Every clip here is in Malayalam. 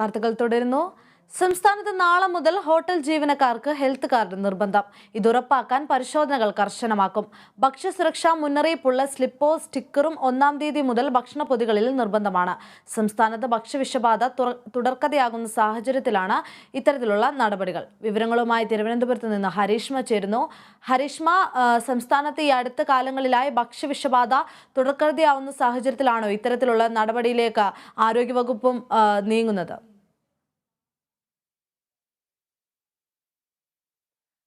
വാർത്തകൾ തുടരുന്നു. സംസ്ഥാനത്ത് നാളെ മുതൽ ഹോട്ടൽ ജീവനക്കാർക്ക് ഹെൽത്ത് കാർഡ് നിർബന്ധം. ഇത് ഉറപ്പാക്കാൻ പരിശോധനകൾ കർശനമാക്കും. ഭക്ഷ്യസുരക്ഷാ മുന്നറിയിപ്പുള്ള സ്ലിപ്പോ സ്റ്റിക്കറും ഒന്നാം തീയതി മുതൽ ഭക്ഷണ പൊതികളിൽ നിർബന്ധമാണ്. സംസ്ഥാനത്ത് ഭക്ഷ്യവിഷബാധ തുടർക്കഥയാകുന്ന സാഹചര്യത്തിലാണ് ഇത്തരത്തിലുള്ള നടപടികൾ. വിവരങ്ങളുമായി തിരുവനന്തപുരത്ത് നിന്ന് ഹരീഷ്മ ചേരുന്നു. ഹരീഷ്മ സംസ്ഥാനത്ത് ഈ അടുത്ത കാലങ്ങളിലായി ഭക്ഷ്യവിഷബാധ തുടർക്കഥയാവുന്ന സാഹചര്യത്തിലാണോ ഇത്തരത്തിലുള്ള നടപടിയിലേക്ക് ആരോഗ്യവകുപ്പും നീങ്ങുന്നത്?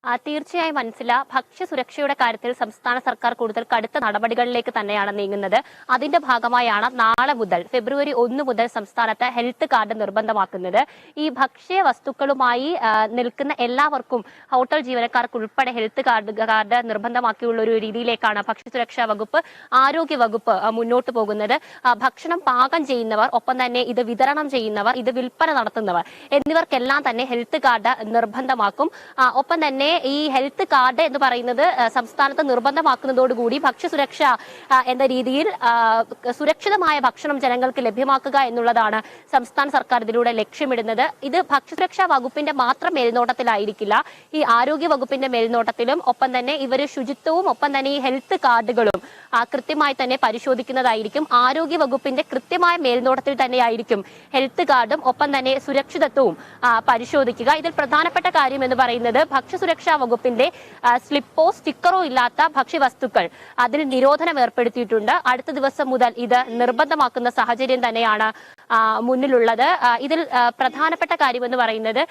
തീർച്ചയായും മനസ്സില ഭക്ഷ്യസുരക്ഷയുടെ കാര്യത്തിൽ സംസ്ഥാന സർക്കാർ കൂടുതൽ കടുത്ത നടപടികളിലേക്ക് തന്നെയാണ് നീങ്ങുന്നത്. അതിന്റെ ഭാഗമായാണ് നാളെ മുതൽ ഫെബ്രുവരി ഒന്ന് മുതൽ സംസ്ഥാനത്ത് ഹെൽത്ത് കാർഡ് നിർബന്ധമാക്കുന്നത്. ഈ ഭക്ഷ്യ വസ്തുക്കളുമായി നിൽക്കുന്ന എല്ലാവർക്കും ഹോട്ടൽ ജീവനക്കാർക്ക് ഉൾപ്പെടെ ഹെൽത്ത് കാർഡ് കാർഡ് നിർബന്ധമാക്കിയുള്ള ഒരു രീതിയിലേക്കാണ് ഭക്ഷ്യസുരക്ഷാ വകുപ്പ് ആരോഗ്യ വകുപ്പ് മുന്നോട്ട് പോകുന്നത്. ഭക്ഷണം പാകം ചെയ്യുന്നവർ ഒപ്പം തന്നെ ഇത് വിതരണം ചെയ്യുന്നവർ ഇത് വിൽപ്പന നടത്തുന്നവർ എന്നിവർക്കെല്ലാം തന്നെ ഹെൽത്ത് കാർഡ് നിർബന്ധമാക്കും. ഒപ്പം തന്നെ ഈ ഹെൽത്ത് കാർഡ് എന്ന് പറയുന്നത് സംസ്ഥാനത്ത് നിർബന്ധമാക്കുന്നതോടുകൂടി ഭക്ഷ്യസുരക്ഷ എന്ന രീതിയിൽ സുരക്ഷിതമായ ഭക്ഷണം ജനങ്ങൾക്ക് ലഭ്യമാക്കുക എന്നുള്ളതാണ് സംസ്ഥാന സർക്കാർ ഇതിലൂടെ ലക്ഷ്യമിടുന്നത്. ഇത് ഭക്ഷ്യസുരക്ഷാ വകുപ്പിന്റെ മാത്രം മേൽനോട്ടത്തിലായിരിക്കില്ല. ഈ ആരോഗ്യ വകുപ്പിന്റെ മേൽനോട്ടത്തിലും ഒപ്പം തന്നെ ഇവർ ശുചിത്വവും ഒപ്പം തന്നെ ഈ ഹെൽത്ത് കാർഡുകളും കൃത്യമായി തന്നെ പരിശോധിക്കുന്നതായിരിക്കും. ആരോഗ്യ വകുപ്പിന്റെ കൃത്യമായ മേൽനോട്ടത്തിൽ തന്നെയായിരിക്കും ഹെൽത്ത് കാർഡും ഒപ്പം തന്നെ സുരക്ഷിതത്വവും പരിശോധിക്കുക. ഇതിൽ പ്രധാനപ്പെട്ട കാര്യം എന്ന് പറയുന്നത് ഭക്ഷ്യസുരക്ഷാ വകുപ്പിന്റെ ആ, സ്ലിപ്പോ സ്റ്റിക്കറോ ഇല്ലാത്ത ഭക്ഷ്യവസ്തുക്കൾ അതിന് നിരോധനം ഏർപ്പെടുത്തിയിട്ടുണ്ട് അടുത്ത ദിവസം മുതൽ ഇത് നിർബന്ധമാക്കുന്ന സാഹചര്യം തന്നെയാണ് മുന്നിലുള്ളത്. ഇതിൽ പ്രധാനപ്പെട്ട കാര്യം എന്ന് പറയുന്നത്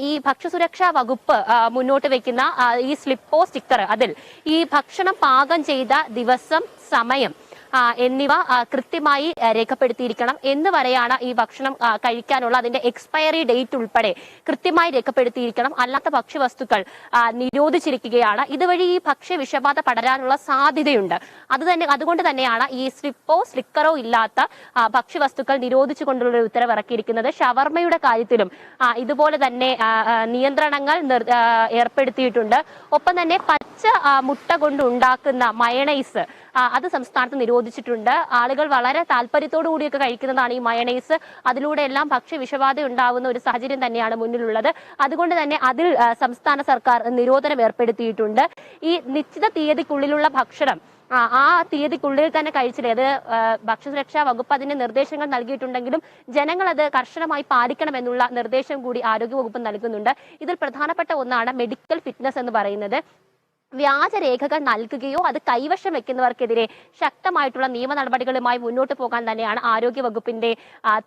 ഈ ഭക്ഷ്യസുരക്ഷാ വകുപ്പ് മുന്നോട്ട് വെക്കുന്ന ഈ സ്ലിപ്പോ സ്റ്റിക്കർ അതിൽ ഈ ഭക്ഷണം പാകം ചെയ്ത ദിവസം സമയം എന്നിവ കൃത്യമായി രേഖപ്പെടുത്തിയിരിക്കണം. എന്ന് വരെയാണ് ഈ ഭക്ഷണം കഴിക്കാനുള്ള അതിന്റെ എക്സ്പയറി ഡേറ്റ് ഉൾപ്പെടെ കൃത്യമായി രേഖപ്പെടുത്തിയിരിക്കണം. അല്ലാത്ത ഭക്ഷ്യവസ്തുക്കൾ നിരോധിച്ചിരിക്കുകയാണ്. ഇതുവഴി ഈ ഭക്ഷ്യ വിഷബാധ പടരാനുള്ള സാധ്യതയുണ്ട്. അത് തന്നെ അതുകൊണ്ട് തന്നെയാണ് ഈ സ്ലിപ്പോ സ്ലിക്കറോ ഇല്ലാത്ത ഭക്ഷ്യവസ്തുക്കൾ നിരോധിച്ചുകൊണ്ടുള്ള ഉത്തരവ് ഇറക്കിയിരിക്കുന്നത് ഷവർമയുടെ കാര്യത്തിലും ഇതുപോലെ തന്നെ നിയന്ത്രണങ്ങൾ ഏർപ്പെടുത്തിയിട്ടുണ്ട്. ഒപ്പം തന്നെ പച്ച മുട്ട കൊണ്ട് ഉണ്ടാക്കുന്ന മയണൈസ് അത് സംസ്ഥാനത്ത് നിരോധിച്ചിട്ടുണ്ട്. ആളുകൾ വളരെ താല്പര്യത്തോടു കൂടിയൊക്കെ കഴിക്കുന്നതാണ് ഈ മയണൈസ്. അതിലൂടെ എല്ലാം ഭക്ഷ്യ വിഷബാധ ഉണ്ടാവുന്ന ഒരു സാഹചര്യം തന്നെയാണ് മുന്നിലുള്ളത്. അതുകൊണ്ട് തന്നെ അതിൽ സംസ്ഥാന സർക്കാർ നിരോധനം ഏർപ്പെടുത്തിയിട്ടുണ്ട്. ഈ നിശ്ചിത തീയതിക്കുള്ളിലുള്ള ഭക്ഷണം ആ തീയതിക്കുള്ളിൽ തന്നെ കഴിച്ചില്ലേ? അത് ഭക്ഷ്യസുരക്ഷാ വകുപ്പ് അതിന് നിർദ്ദേശങ്ങൾ നൽകിയിട്ടുണ്ടെങ്കിലും ജനങ്ങൾ അത് കർശനമായി പാലിക്കണമെന്നുള്ള നിർദ്ദേശം കൂടി ആരോഗ്യവകുപ്പ് നൽകുന്നുണ്ട്. ഇതിൽ പ്രധാനപ്പെട്ട ഒന്നാണ് മെഡിക്കൽ ഫിറ്റ്നസ് എന്ന് പറയുന്നത്. വ്യാജരേഖകൾ നൽകുകയോ അത് കൈവശം വെക്കുന്നവർക്കെതിരെ ശക്തമായിട്ടുള്ള നിയമ നടപടികളുമായി മുന്നോട്ട് പോകാൻ തന്നെയാണ് ആരോഗ്യ വകുപ്പിന്റെ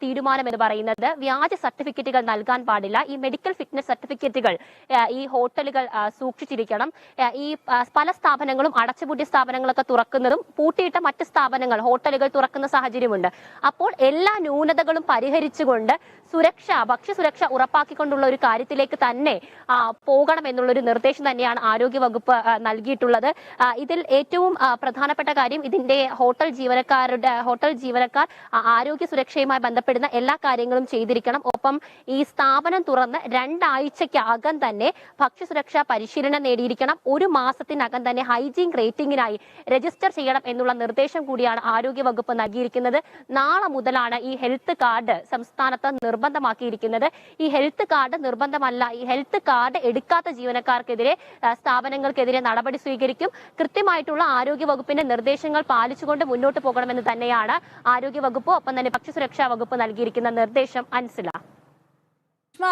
തീരുമാനം എന്ന് പറയുന്നത്. വ്യാജ സർട്ടിഫിക്കറ്റുകൾ നൽകാൻ പാടില്ല. ഈ മെഡിക്കൽ ഫിറ്റ്നസ് സർട്ടിഫിക്കറ്റുകൾ ഈ ഹോട്ടലുകൾ സൂക്ഷിച്ചിരിക്കണം. ഈ പല സ്ഥാപനങ്ങളും അടച്ചുപൂട്ടിയ സ്ഥാപനങ്ങളൊക്കെ തുറക്കുന്നതും പൂട്ടിയിട്ട മറ്റ് സ്ഥാപനങ്ങൾ ഹോട്ടലുകൾ തുറക്കുന്ന സാഹചര്യമുണ്ട്. അപ്പോൾ എല്ലാ ന്യൂനതകളും പരിഹരിച്ചുകൊണ്ട് സുരക്ഷ ഭക്ഷ്യസുരക്ഷ ഉറപ്പാക്കിക്കൊണ്ടുള്ള ഒരു കാര്യത്തിലേക്ക് തന്നെ പോകണം എന്നുള്ള ഒരു നിർദ്ദേശം തന്നെയാണ് ആരോഗ്യ വകുപ്പ് ആ, നൽകിയിട്ടുള്ളത്. ഇതിൽ ഏറ്റവും പ്രധാനപ്പെട്ട കാര്യം ഇതിന്റെ ഹോട്ടൽ ജീവനക്കാരുടെ ഹോട്ടൽ ജീവനക്കാർ ആരോഗ്യ സുരക്ഷയുമായി ബന്ധപ്പെടുന്ന എല്ലാ കാര്യങ്ങളും ചെയ്തിരിക്കണം. ഒപ്പം ഈ സ്ഥാപനം തുറന്ന് രണ്ടാഴ്ചയ്ക്കകം തന്നെ ഭക്ഷ്യസുരക്ഷാ പരിശീലനം നേടിയിരിക്കണം. ഒരു മാസത്തിനകം തന്നെ ഹൈജീൻ റേറ്റിംഗിനായി രജിസ്റ്റർ ചെയ്യണം എന്നുള്ള നിർദ്ദേശം കൂടിയാണ് ആരോഗ്യ വകുപ്പ് നൽകിയിരിക്കുന്നത്. നാളെ മുതലാണ് ഈ ഹെൽത്ത് കാർഡ് സംസ്ഥാനത്ത് നിർബന്ധമാക്കിയിരിക്കുന്നത്. ഈ ഹെൽത്ത് കാർഡ് നിർബന്ധമല്ല. ഈ ഹെൽത്ത് കാർഡ് എടുക്കാത്ത ജീവനക്കാർക്കെതിരെ സ്ഥാപനങ്ങൾക്കെതിരെ നടപടി സ്വീകരിക്കും. കൃത്യമായിട്ടുള്ള ആരോഗ്യ വകുപ്പിന്റെ നിർദ്ദേശങ്ങൾ പാലിച്ചുകൊണ്ട് മുന്നോട്ട് പോകണമെന്ന് തന്നെയാണ് ആരോഗ്യ വകുപ്പ് ഒപ്പം തന്നെ ഭക്ഷ്യസുരക്ഷാ വകുപ്പ് നൽകിയിരിക്കുന്ന നിർദ്ദേശം. അൻസില.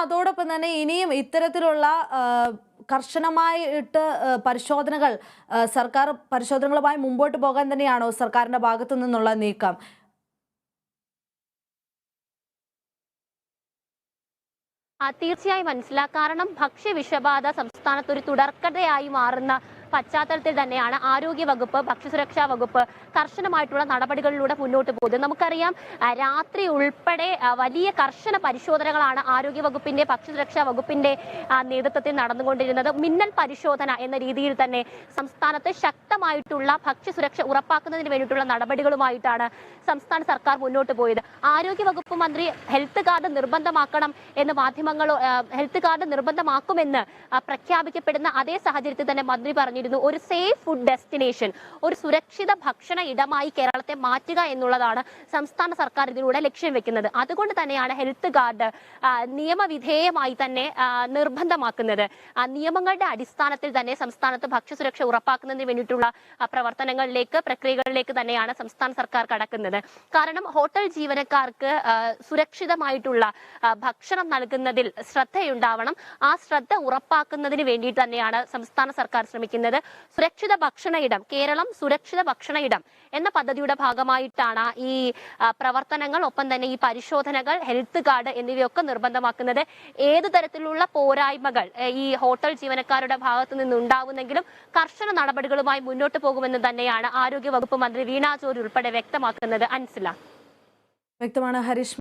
അതോടൊപ്പം തന്നെ ഇനിയും ഇത്തരത്തിലുള്ള കർശനമായിട്ട് പരിശോധനകൾ സർക്കാർ പരിശോധനകളുമായി മുമ്പോട്ട് പോകാൻ തന്നെയാണോ സർക്കാരിന്റെ ഭാഗത്തു നിന്നുള്ള നീക്കം? തീർച്ചയായും മനസ്സിലാക്കാം കാരണം ഭക്ഷ്യ വിഷബാധ സംസ്ഥാനത്ത് ഒരു തുടർക്കഥയായി മാറുന്ന പശ്ചാത്തലത്തിൽ തന്നെയാണ് ആരോഗ്യ വകുപ്പ് ഭക്ഷ്യസുരക്ഷാ വകുപ്പ് കർശനമായിട്ടുള്ള നടപടികളിലൂടെ മുന്നോട്ട് പോകുന്നത്. നമുക്കറിയാം രാത്രി ഉൾപ്പെടെ വലിയ കർശന പരിശോധനകളാണ് ആരോഗ്യ വകുപ്പിന്റെ ഭക്ഷ്യസുരക്ഷാ വകുപ്പിന്റെ നേതൃത്വത്തിൽ നടന്നുകൊണ്ടിരുന്നത്. മിന്നൽ പരിശോധന എന്ന രീതിയിൽ തന്നെ സംസ്ഥാനത്ത് ശക്തമായിട്ടുള്ള ഭക്ഷ്യസുരക്ഷ ഉറപ്പാക്കുന്നതിന് വേണ്ടിയിട്ടുള്ള നടപടികളുമായിട്ടാണ് സംസ്ഥാന സർക്കാർ മുന്നോട്ട് പോയത്. ആരോഗ്യ വകുപ്പ് മന്ത്രി ഹെൽത്ത് കാർഡ് നിർബന്ധമാക്കണം എന്ന് മാധ്യമങ്ങൾ ഹെൽത്ത് കാർഡ് നിർബന്ധമാക്കുമെന്ന് പ്രഖ്യാപിക്കപ്പെടുന്ന അതേ സാഹചര്യത്തിൽ തന്നെ മന്ത്രി പറഞ്ഞിട്ടുണ്ട് പറഞ്ഞിരുന്നു ഒരു സേഫ് ഫുഡ് ഡെസ്റ്റിനേഷൻ ഒരു സുരക്ഷിത ഭക്ഷണ ഇടമായി കേരളത്തെ മാറ്റുക എന്നുള്ളതാണ് സംസ്ഥാന സർക്കാർ ഇതിലൂടെ ലക്ഷ്യം വെക്കുന്നത്. അതുകൊണ്ട് തന്നെയാണ് ഹെൽത്ത് കാർഡ് നിയമവിധേയമായി തന്നെ നിർബന്ധമാക്കുന്നത്. നിയമങ്ങളുടെ അടിസ്ഥാനത്തിൽ തന്നെ സംസ്ഥാനത്ത് ഭക്ഷ്യസുരക്ഷ ഉറപ്പാക്കുന്നതിന് വേണ്ടിയിട്ടുള്ള പ്രവർത്തനങ്ങളിലേക്ക് പ്രക്രിയകളിലേക്ക് തന്നെയാണ് സംസ്ഥാന സർക്കാർ കടക്കുന്നത്. കാരണം ഹോട്ടൽ ജീവനക്കാർക്ക് സുരക്ഷിതമായിട്ടുള്ള ഭക്ഷണം നൽകുന്നതിൽ ശ്രദ്ധയുണ്ടാവണം. ആ ശ്രദ്ധ ഉറപ്പാക്കുന്നതിന് വേണ്ടി തന്നെയാണ് സംസ്ഥാന സർക്കാർ ശ്രമിക്കുന്നത്. സുരക്ഷിത ഭക്ഷണ ഇടം കേരളം സുരക്ഷിത ഭക്ഷണ ഇടം എന്ന പദ്ധതിയുടെ ഭാഗമായിട്ടാണ് ഈ പ്രവർത്തനങ്ങൾ ഒപ്പം തന്നെ ഈ പരിശോധനകൾ ഹെൽത്ത് കാർഡ് എന്നിവയൊക്കെ നിർബന്ധമാക്കുന്നത്. ഏത് തരത്തിലുള്ള പോരായ്മകൾ ഈ ഹോട്ടൽ ജീവനക്കാരുടെ ഭാഗത്തു നിന്നുണ്ടാവുന്നെങ്കിലും കർശന നടപടികളുമായി മുന്നോട്ട് പോകുമെന്ന് തന്നെയാണ് ആരോഗ്യ വകുപ്പ് മന്ത്രി വീണാ ജോർജ് ഉൾപ്പെടെ വ്യക്തമാക്കുന്നത്. അൻസില. വ്യക്തമാണ്. ഹരീഷ്